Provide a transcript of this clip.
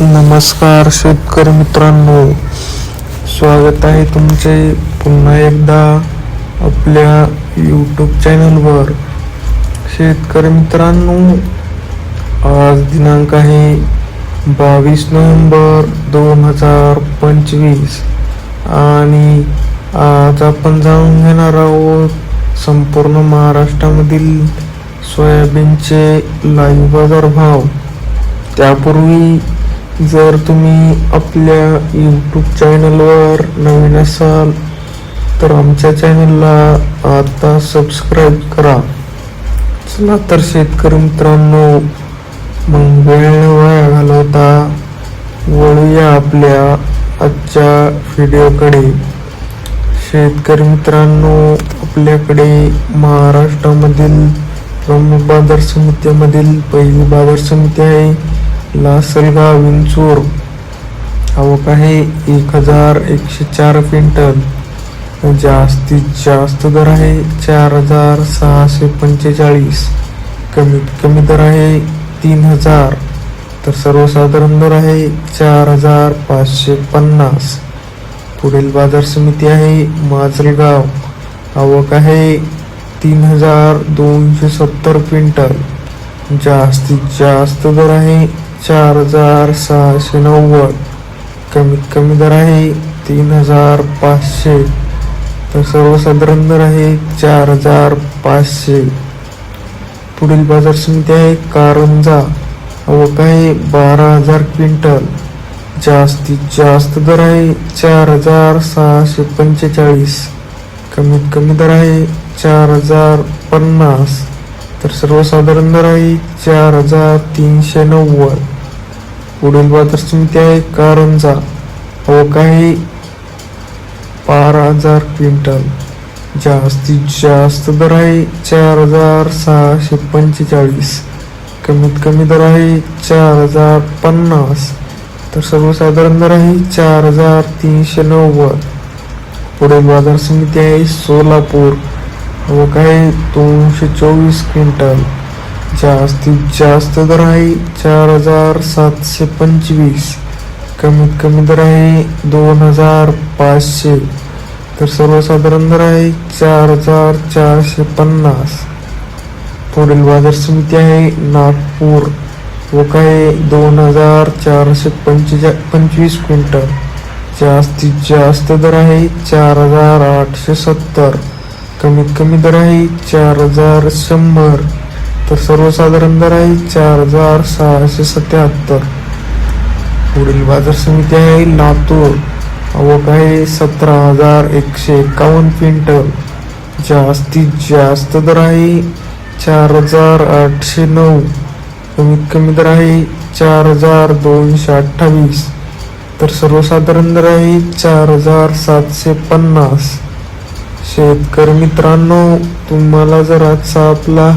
नमस्कार शेतकरी मित्रांनो. स्वागत आहे तुमचे पुन्हा एकदा आपल्या यूट्यूब चॅनलवर शेतकरी मित्रांनो आज दिनांक आहे बावीस नोव्हेंबर दोन हजार पंचवीस आणि आज आपण जाणून घेणार आहोत संपूर्ण महाराष्ट्रामधील सोयाबीनचे लाईव्ह बाजार भाव. त्यापूर्वी जर तुम्ही आपल्या यूट्यूब चॅनलवर नवीन असाल तर आमच्या चॅनलला आता सबस्क्राईब करा. चला तर शेतकरी मित्रांनो मग वेळ वाया घालवता वळूया आपल्या आजच्या व्हिडिओकडे शेतकरी मित्रांनो आपल्याकडे महाराष्ट्रामधील प्रमुख बाजार समित्यामधील पहिली बाजार समिती आहे. लासलगाव विंचूर आवक आहे एक हजार एकशे चार क्विंटल. जास्तीत जास्त दर आहे चार हजार सहाशे पंचेचाळीस. कमीत कमी दर आहे तीन हजार. तर सर्वसाधारण दर आहे चार हजार पाचशे पन्नास. पुढील बाजार समिती आहे माजलगाव. आवक आहे तीन हजार दोनशे सत्तर क्विंटल. जास्तीत जास्त दर आहे चार हजार सहाशे नव्वद. कमीत कमी दर आहे तीन हजार पाचशे. तर सर्वसाधारण दर आहे चार हजार पाचशे. पुढील बाजार समिती आहे कारंजा. आवक आहे बारा हजार क्विंटल. जास्तीत जास्त दर आहे चार हजार सहाशे पंचेचाळीस. कमीत कमी दर आहे चार हजार पन्नास. तर सर्वसाधारण दर आहे चार हजार तीनशे नव्वद. पुढील बाजार समिती आहे कारंजा आवक आहे बारा हजार क्विंटल. जास्तीत जास्त दर आहे चार हजार सहाशे पंचेचाळीस. कमीत कमी दर आहे चार हजार पन्नास. तर सर्वसाधारण दर आहे चार हजार तीनशे नव्वद. पुढील बाजार समिती आहे सोलापूर. व काही दोनशे चोवीस क्विंटल. जास्तीत जास्त दर आहे चार हजार सातशे पंचवीस. कमीत कमी दर आहे दोन हजार पाचशे. तर सर्वसाधारण दर आहे चार हजार चारशे पन्नास. पुढील बाजार समिती आहे नागपूर. व काय दोन हजार चारशे पंचेचा पंचवीस क्विंटल. जास्तीत जास्त दर आहे चार हजार आठशे सत्तर. कमीत कमी दर आहे चार हजार शंभर. तर सर्वसाधारण दर आहे चार हजार सहाशे सत्याहत्तर. पुढील बाजार समिती आहे लातूर. आवक आहे सतरा हजार एकशे एकावन्न क्विंटल. जास्तीत जास्त दर आहे चार हजार आठशे नऊ. कमीत कमी दर आहे चार हजार दोनशे अठ्ठावीस. तर सर्वसाधारण दर आहे चार हजार सातशे पन्नास. शेतकरी मित्रांनो तुम्हाला जर आजचा आपला